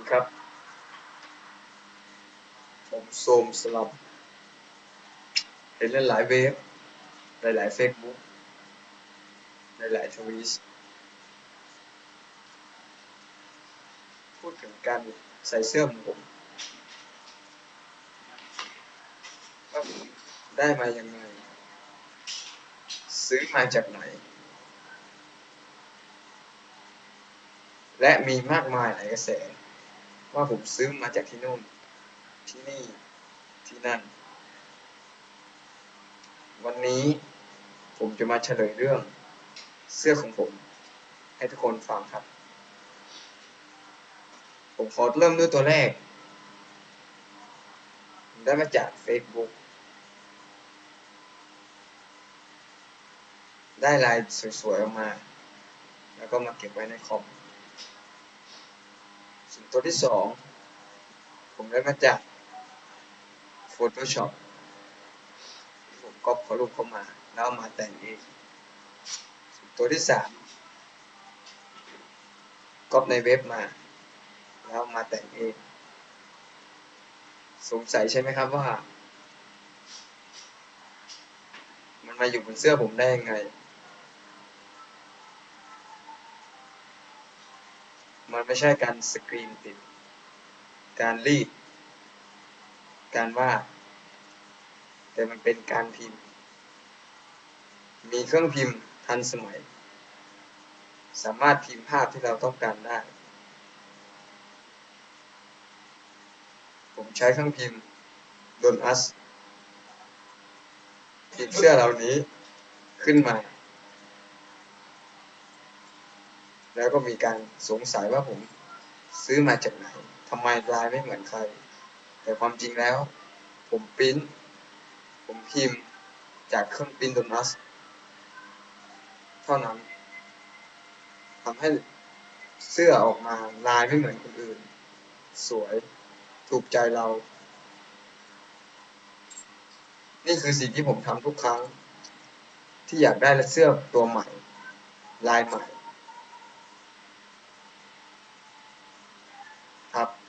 ีครับ ผมโซมสลับเห็นหลายเว็บหลายๆเฟซบุ๊กหลายๆทวีตพูดถึงการใส่เสื้อของผมว่าได้มายังไง ซื้อมาจากไหน และมีมากมายหลายกระแส ว่าผมซื้อมาจากที่นู่น ที่นี่ ที่นั่น วันนี้ผมจะมาเฉลยเรื่อง เสื้อของผม ให้ทุกคนฟังครับ ผมขอเริ่มด้วยตัวแรก ได้มาจาก Facebook ได้ลายสวยๆออกมา แล้วก็มาเก็บไว้ในคอม ตัวที่สองผมได้มาจาก Photoshop ผมก๊อปเขารูปเข้ามา แล้วมาแต่งเองส่วนตัวที่สามก๊อปในเว็บมา แล้วมาแต่งเอง สงสัยใช่ไหมครับว่า มันมาอยู่บนเสื้อผมได้ยังไง มันไม่ใช่การสกรีนติด การรีด การวาด แต่มันเป็นการพิมพ์ มีเครื่องพิมพ์ทันสมัย สามารถพิมพ์ภาพที่เราต้องการได้ ผมใช้เครื่องพิมพ์ดนอัสพิมพ์เสื้อเหล่านี้ขึ้นมา แล้วก็มีการสงสัยว่าผมซื้อมาจากไหนทำไมลายไม่เหมือนใคร แต่ความจริงแล้ว ผมปริ้น ผมพิมพ์จากเครื่องปริ้นโดนัสเท่านั้นทำให้เสื้อออกมาลายไม่เหมือนคนอื่น สวยถูกใจเรา นี่คือสิ่งที่ผมทำทุกครั้ง ที่อยากได้เสื้อตัวใหม่ ลายใหม่ ครับ